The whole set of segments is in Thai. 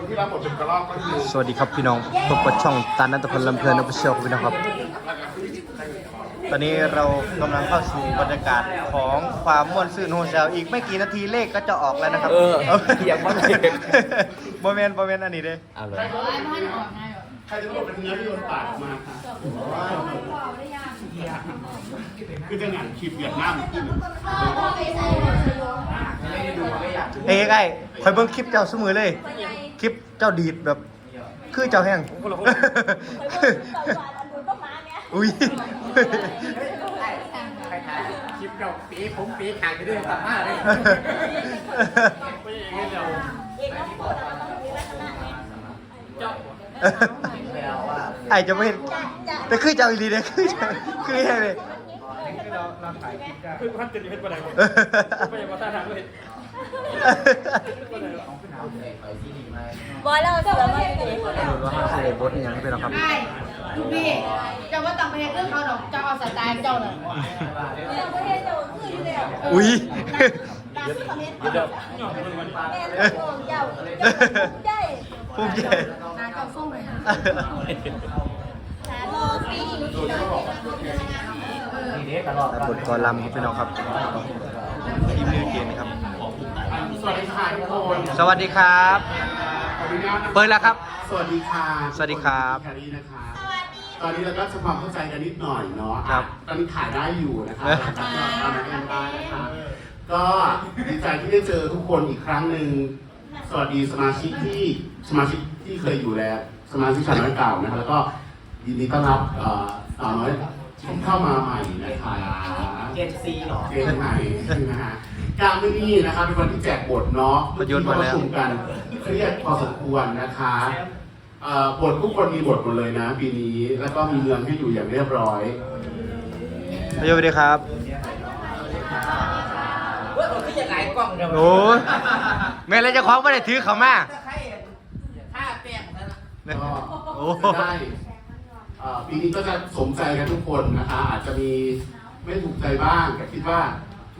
คนที่รับบทเป็นกระรอกก็คือสวัสดีครับพี่น้องพบกับช่องตานันตพลลำเพลินออฟฟิเชียลพี่น้องครับ ตอนนี้เรากำลังเข้าสู่บรรยากาศของความม่วนซื่นโฮเซลอีกไม่กี่นาทีเลขก็จะออกแล้วนะครับเออเถียงว่าเลขโมเมนต์โมเมนต์อันนี้เด้เอาเลยใครจะบอกเป็นเนื้อที่โดนปาดออกมาค่ะคือจะงานคลิปเวียดนามขึ้นเอ้ยไอ้คอยเบิ่งคลิปเจ้าเสมอเลยคลิป เจ้าดีดแบบ คือเจ้าแห้งอุ้ยคลิปเราปีผมปีขางไปด้วยสามารถเลยไอจะไม่เห็นแต่คือเจ้าอีหลีเนี่ยคือเจ้าคือแห้งเลยคือพันเจ็ดเพชรประเดี๋ยวไปยังวัฒนธรรมเลย บอยเราเสือมาอยู่ดีว่าห้าสิบบทอย่างนี้เป็นหรอครับ ใช่ลูกพี่เจ้าว่าต้องไปเฮ็ดเรื่องเขาดอกเจ้าเอาสไตล์เจ้าน่ะเราประเทศเจ้าคืออยู่แล้วอุ้ยตามที่คอมเมนต์แม่ลูกเจ้าได้ภูมิใจนาเจ้าส่งเลยค่ะหาโลซีบทกอลัมน์ครับพี่น้องครับทีมเนื้อเกมครับ ส วัสดีค่ะทุกคนสวัสดีครับ ขออนุญาตนะคะเปิดแล้วครับสวัสดีค่ะสวัสดีครับแครี่นะคะตอนนี้เราก็จะความเข้าใจกันนิดหน่อยเนาะครับตอนนี้ถ่ายได้อยู่นะคะเออตอนนี้เอ็นได้นะคะก็ดีใจที่ได้เจอทุกคนอีกครั้งหนึ่งสวัสดีสมาชิกที่สมาชิกที่เคยอยู่แล้ว สมาชิกชาวน้อยเก่านะคะแล้วก็ยินดีต้อนรับเอ่อสาวน้อยที่เข้ามาใหม่นะคะเกมซีหรอเกมใหม่นะฮะ การไม่นี่นะคะเป็นวันที่แจกบทเนาะประยุทธ์มาแล้วประชุมกันเครียดพอสมควรนะคะเอ่อบททุกคนมีบทหมดเลยนะ ปีนี้แล้วก็มีเมืองให้อยู่อย่างเรียบร้อยสวัสดีครับว่าเราที่จะไล่กล้องเดียวโอ้ยแม่เลยเจะคล้าของไม่ได้ถือเขามาถ้าแป้งนั่นนะก็โอ้ได้เอ่อปีนี้ก็จะสมใจกันทุกคนนะคะอาจจะมีไม่ถูกใจบ้างแต่คิดว่า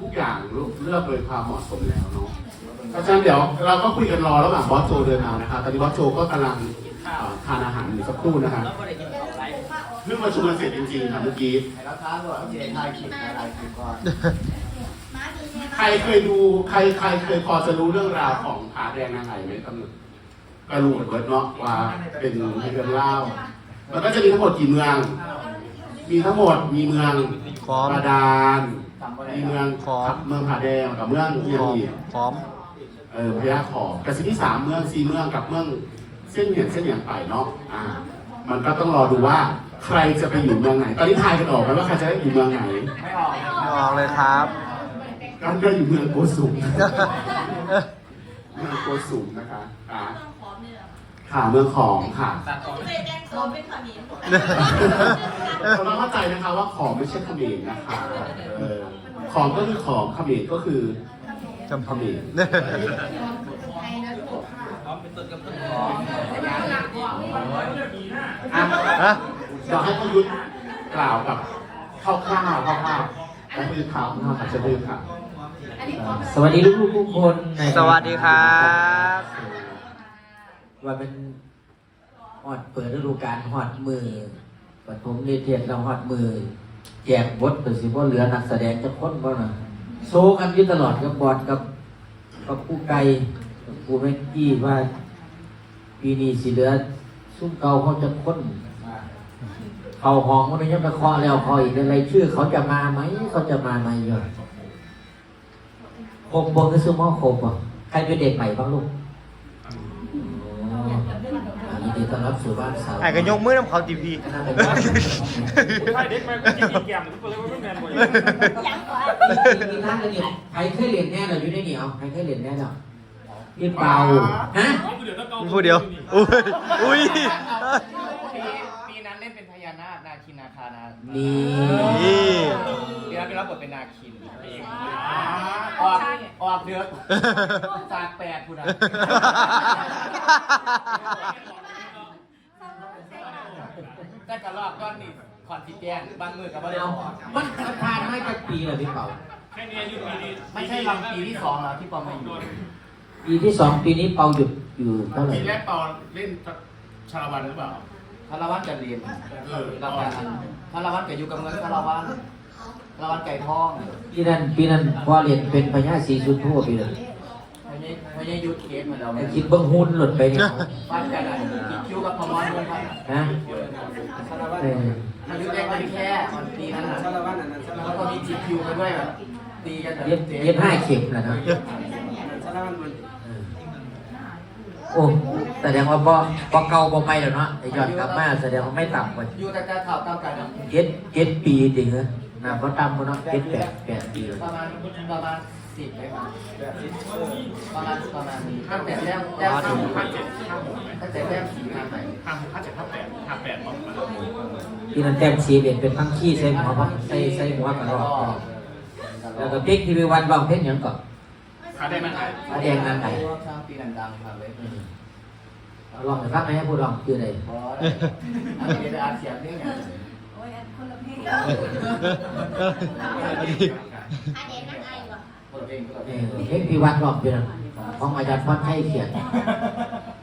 ทุกอย่างเลือกโดยความเหมาะสมแล้วเนาะเพราะฉะนั้นเดี๋ยวเราก็คุยกันรอระหว่างบอสโจเดินมานะคะตอนนี้บอสโจก็กำลังเอ่อทานอาหารอยู่สักครู่นะคะเราไม่ได้กินของไรเพิ่งประชุมกันเสร็จจริงๆค่ะเมื่อกี้แล้วท้าด้วยเจนทายคลิปอะไรคลิปก่อนใครเคยดูใครใครเคยพอจะรู้เรื่องราวของผาแดงนางไห่ไหมกำหนดก็รู้หมดเบิดเนาะว่าเป็นเรื่องเล่ามันก็จะมีทั้งหมดกี่เมือง มีทั้งหมดมีเมืองพร้อม บาดาลมีเมืองขอม เมืองผาแดงกับเมืองเมียพร้อมอีกพร้อม เออพญาขอบแต่สิ่งที่สามเมืองสี่เมืองกับเมืองเส้นเหยียนเส้นเหยียนไปเนาะอ่า มันก็ต้องรอดูว่าใครจะไปอยู่เมืองไหน ตอนนี้ทายกันออกไหมว่าใครจะได้อยู่เมืองไหนไม่ออกไม่ออกเลยครับกันก็อยู่เมืองโกสุม เมืองโกสุมนะคะอ่าค่ะเมืองของค่ะตัดออกเราเป็นขมิ้น เราต้องเข้าใจนะคะว่าของไม่ใช่เขมรนะคะเออของก็คือของเขมรก็คือจำเขมรไทยนะลูกพร้อมเป็นต้นกับต้นของอะฮะเดี๋ยวให้พยุทธกล่าวกับคร่าวๆคร่าวๆแล้วพยุทธข่าวข่าวค่ะจะพยุทธค่ะอันนี้พร้อมสวัสดีลูกๆทุกคนในสวัสดีครับว่าเป็นฮอดเปิดฤดูกาลฮอดมือ ปฐมนิเทศเราฮอดมือแจกบทแต่สิว่าเหลือนักแสดงจะค้นบ่น่ะโซกันอยู่ตลอดกับบอดกับกับผู้ไกลกับผู้แม็กกี้ว่าปีนี้สิเหลือซุ่มเก่าเขาจะค้นเขาห้องมันยังไปเคาะแล้วคาะอีกอะไรชื่อเขาจะมาไหมเขาจะมาไหมเยอะคมบงคือซุ่มห้องคมอะใครเป็นเด็กใหม่บ้างลูก ยินดี ต้อนรับสู่บ้านสาวไอ้ก็ยกมือน้ำเขาจีพีใช่เด็กมากินกินแกมทุกคนเลยว่าไม่แมนบ่อยยังกว่ามีท่านเลยเนี่ยใครเคยเรียนแน่เราอยู่ในเหนียวใครเคยเรียนแน่เราพี่เปาฮะผู้เดียวอุ้ยอุ้ยปีปีนั้นเล่นเป็นพญานาคนาคินนาคานานี่นี่ปีนั้นเป็นรับบทเป็นนาคินเองออกออกเดือดฝากแปดคุณอะ ก็กระลอกก้อนนี่คอนฟิแจนบางมือกับว่าเร็วมันทานไม่กี่ปีเลยพี่เปาแค่นี้อายุปีนี้ไม่ใช่ลำปีที่สองแล้วที่ปอมมาอยู่ปีที่สองปีนี้เปาหยุดอยู่เท่าไหร่ปีแรกตอนเล่นชาละวันหรือเปล่าคารวันจะเรียนเออเราไปคารวันก็อยู่กับเงินคารวันคารวันไก่ทองปีนั้นปีนั้นพอเรียนเป็นพญาศรีสุโธปีนั้นไม่ใช่ไม่ใช่ยุดเคสเหมือนเราไอ้คิดเบิ้งหุ้นหลุดไปเนี่ยฟันกันอะอีคิวกับพมรด้วยครับฮะเอออายุแรกมันแค่มันปีนั้นนะแล้วก็มีจีคิวไปด้วยแบบตีกันแบบเย็บเย็บห้าเข็มนะเนาะโอ้แสดงว่าบ่บ่เก่าบ่ไปแล้วเนาะไอ้ยอดกลับมาแสดงว่าไม่ต่ำกว่าอยู่แต่จะข่าวตามกันอะเจ็ดเจ็ดปีจริงเหรอนะบ่ต่ำกว่าเนาะเจ็ดแปดแปดปีเลยประมาณประมาณ สิบเลยครับประมาณประมาณนี้ตั้งแต่แรกแรกห้าหกห้าเจ็ดห้าหกหมตั้งแต่แรกสี่มาใหม่ห้าหกห้าเจ็ดห้าแปดห้าแปดบอกมาปีนั้นแต้มสีเด่นเป็นพังขี้ใส่หัวพังใส่ใส่หัวกันรอบแล้วก็เป๊กทีวีวันร้องเพลงหยังก่อนขาได้ไหมไอ้อาแดงงานไหนช่างปีนันดังครับเลยเอาลองให้ฟังไหมให้ผู้ร้องคืออะไรบอสอันนี้จะอาเสียงนี่ไงโอ้ยคนละเพลง เพลงเปิดเพเอลงอเพลงพี่วัดรองเป็นอะไรของอาจารย์พรชัยเขียน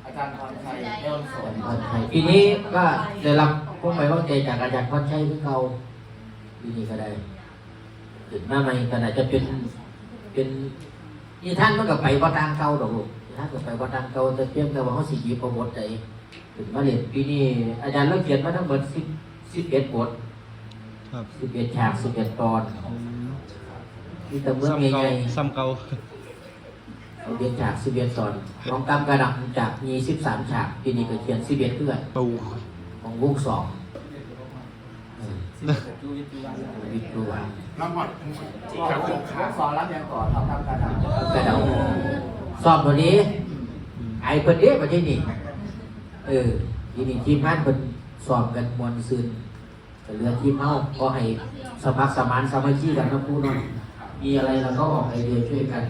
อาจารย์พรชัยเริ่มสอนพรชัยปีนี้ก็ได้รับพวกไปว่างใจจากอาจารย์พรชัยคือเขาปีนี้ก็ได้ถึงมาใหม่ก็น่าจะเป็นเป็นนี่ท่านมันก็ไปวัดทางเก่าดอกลูกท่านก็ไปวัดทางเก่าแต่เพียงแต่ว่าเขาสิหยิบเอาบทใจถึงมาเรียนปีนี้อาจารย์เลิกเขียนมาทั้งหมดสิบสิบเอ็ดบทครับ สิบเอ็ดฉากสิบเอ็ดตอน ที่ตะเมืองใหญ่ๆซ้ำเก่าเราเรียนฉากสิบเอ็ดตอนของกำกระดับจากมีสิบสามฉากปีนี้ก็เขียนสิบเอ็ดเพื่อนปูของวงสองเออวิทย์ดูวันน้ำหอดที่เขาสอนรับยังก่อนเอาทำการทำกระเดาสอบวันนี้ไอ้เพิ่นเด้ประเทศนี้เออทีนี้ทีมงานเพิ่นสอบกันมวนซืนแต่เหลือทีมเฮาก็ให้สมัครสมานสามัคคีกันนะผู้น้อง มีอะไรเราก็ออกไอเดียช่วยกัน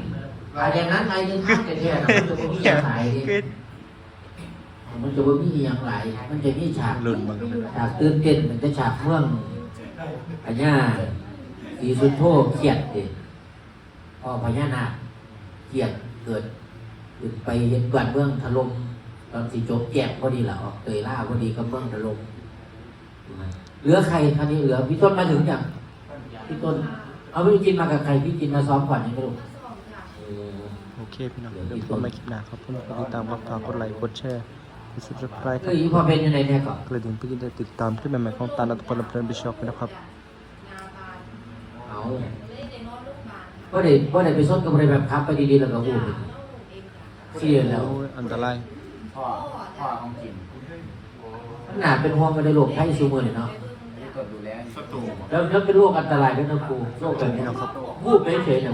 อะไรอย่างนั้นไอเดียทักแท้ๆนะมันจะบ่มีอย่างไรดิคือมันจะว่ามีอย่างไรมันจะมีฉากหลุนมันฉากตื่นเต้นมันจะฉากเมืองพญาสีสุนโธเครียดเด็พอพญานาคเครียดเกิดขึ้นไปเห็นกวนเมืองถล่มตอนสีจบแจกพอดีแหละออกเตยล่าพอดีก็เมืองถล่มเหลือใครท่านี้เหลือพี่ต้นมาถึงยังพี่ต้น เอาพี่จินมากับใครพี่จินมาซ้อมก่อนยังไม่รู้เออโอเคพี่น้องเดี๋ยวผมมาคลิปหน้าครับผมกดติดตามครับฝากกดไลค์กดแชร์กด subscribe คเอรับออีพอเป็นอยู่ในเนี่ยก่อนกระดิ่งเพื่อจะได้ติดตามคลิปใหม่ๆของตาลนัทพลลำเพลินไปชอบกันนะครับเอาก็ได้ก็ได้ไปส้นกับอะไรแบบครับไปดีๆแล้วก็พูดเสียแล้วโอ้ยอันตรายพ่อพ่อของกินหนาเป็นห่วงกันในโลกไทยซูเมอร์เนี่ยเนาะ ที่กดดูแลสตูแล้วแล้วเป็นโรคอันตรายด้วยนะครูโรคแบบนี้นะครับพูดไปเฉยๆเนี่ย